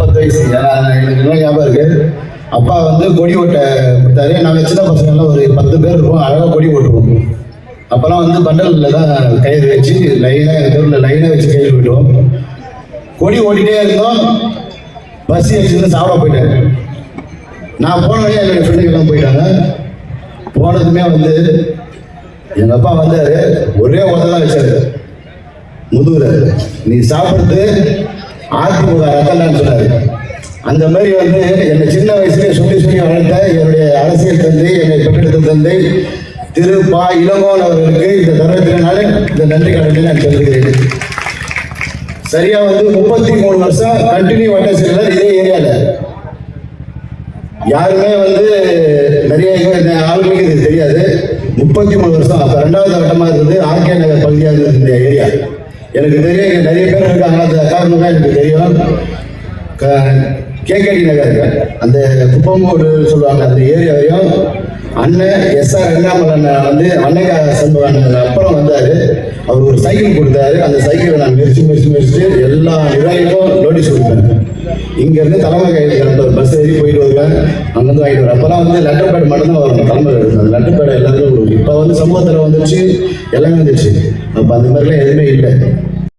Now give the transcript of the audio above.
பத்து வயசு. எனக்கு ஞாபகம் இருக்கு. அப்பா வந்து கொடி ஓட்ட கொடுத்தாரு. நாங்கள் சின்ன பசங்கள்லாம் ஒரு பத்து பேர் இருப்போம். அழகாக கொடி ஓட்டுவோம். அப்போல்லாம் வந்து பண்டலில் தான் கயிறு வச்சு லைனாக எங்கள் தெருவில் லைனாக வச்சு கயிறு விடுவோம் கொடி ஓட்டிகிட்டே இருந்தோம். பஸ் வச்சுருந்து சாப்பிட போயிட்டாரு. நான் போன வழியாக என்னோட ஃப்ரெண்டுகள்லாம் போயிட்டாங்க. போனதுமே வந்து எங்கள் அப்பா வந்தார். ஒரே ஓட்ட தான் வச்சாரு. முதுகுல. நீ சாப்பிட்றது அதிமுக ரத்தம்னு சொன்னாரு. அந்த மாதிரி வந்து என்னை சின்ன வயசுலேயே சொல்லி சொல்லி வளர்த்த என்னுடைய அரசியல் தந்தை என்னை பெற்றெடுத்த தந்தை திரு பா. இளங்கோன் அவர்களுக்கு இந்த தருணத்தினால இந்த நன்றி கடனை நான் சொல்லுகிறேன் சரியா வந்து முப்பத்தி மூணு வருஷம் கண்டினியூ வட்ட செல்வர் இதே ஏரியால. யாருமே வந்து நிறைய இங்க தெரியாது. முப்பத்தி மூணு வருஷம் அப்போ ரெண்டாவது வட்டமாக இருந்தது ஆர்கே நகர் பகுதியாக இருந்தது இந்த ஏரியா. எனக்கு தெரியும் நிறைய பேர் இருக்காங்க. அந்த காரணம் எனக்கு தெரியும். கேகேடி நகர் அந்த குப்பமோடு சொல்லுவாங்க அந்த ஏரியாவையும் அண்ணன் எஸ் ஆர் ரெண்டாமல் வந்து அன்னைக்கா சண்முகன் அப்புறம் வந்தார். அவர் ஒரு சைக்கிள் கொடுத்தாரு. அந்த சைக்கிளை நான் மெரிச்சு மெரிச்சு மெரிச்சு எல்லா நிர்வாகிக்கும் நோட்டீஸ் கொடுப்பேன் இங்கேருந்து தலைமை கையில் கிளம்ப பஸ் ஏறி போயிட்டு வருவேன் அங்கேருந்து வாங்கிட்டு வருவேன் அப்போல்லாம் வந்து லெட்டர் பேட் மட்டும்தான் வரும். தலைமை அந்த லெட்டர் பேட் எல்லாருக்கும் கொடுக்கும் இப்போ வந்து சமூகத்தில் வந்துருச்சு எல்லாமே வந்துருச்சு. அப்போ அந்த மாதிரிலாம் எதுவுமே இல்லை.